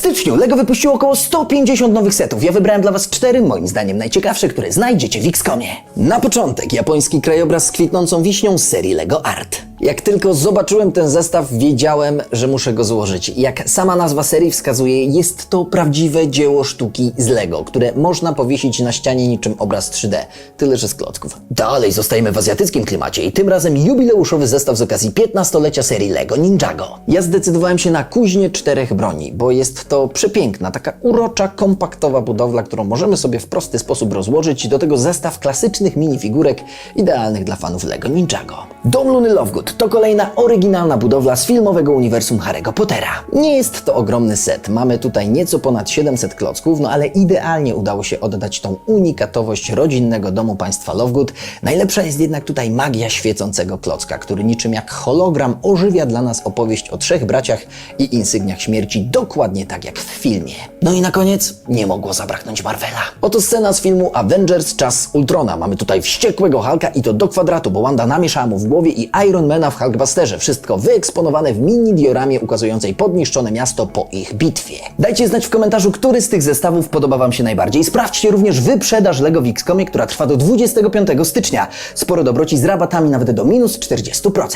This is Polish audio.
styczniu LEGO wypuściło około 150 nowych setów. Ja wybrałem dla Was cztery, moim zdaniem najciekawsze, które znajdziecie w Xcomie. Na początek japoński krajobraz z kwitnącą wiśnią serii LEGO Art. Jak tylko zobaczyłem ten zestaw, wiedziałem, że muszę go złożyć. Jak sama nazwa serii wskazuje, jest to prawdziwe dzieło sztuki z LEGO, które można powiesić na ścianie niczym obraz 3D, tyle że z klocków. Dalej zostajemy w azjatyckim klimacie i tym razem jubileuszowy zestaw z okazji 15-lecia serii LEGO Ninjago. Ja zdecydowałem się na kuźnię czterech broni, bo jest to przepiękna, taka urocza, kompaktowa budowla, którą możemy sobie w prosty sposób rozłożyć do tego zestaw klasycznych minifigurek idealnych dla fanów LEGO Ninjago. Dom Luny Lovegood to kolejna oryginalna budowla z filmowego uniwersum Harry'ego Pottera. Nie jest to ogromny set, mamy tutaj nieco ponad 700 klocków, no ale idealnie udało się oddać tą unikatowość rodzinnego domu państwa Lovegood. Najlepsza jest jednak tutaj magia świecącego klocka, który niczym jak hologram ożywia dla nas opowieść o trzech braciach i insygniach śmierci, dokładnie tak jak w filmie. No i na koniec nie mogło zabraknąć Marvela. Oto scena z filmu Avengers Czas Ultrona. Mamy tutaj wściekłego Hulka i to do kwadratu, bo Wanda namieszała mu w głowie i Ironmana w Hulkbusterze. Wszystko wyeksponowane w mini dioramie ukazującej podniszczone miasto po ich bitwie. Dajcie znać w komentarzu, który z tych zestawów podoba Wam się najbardziej. Sprawdźcie również wyprzedaż LEGO w Xcomie, która trwa do 25 stycznia. Sporo dobroci z rabatami nawet do minus 40%.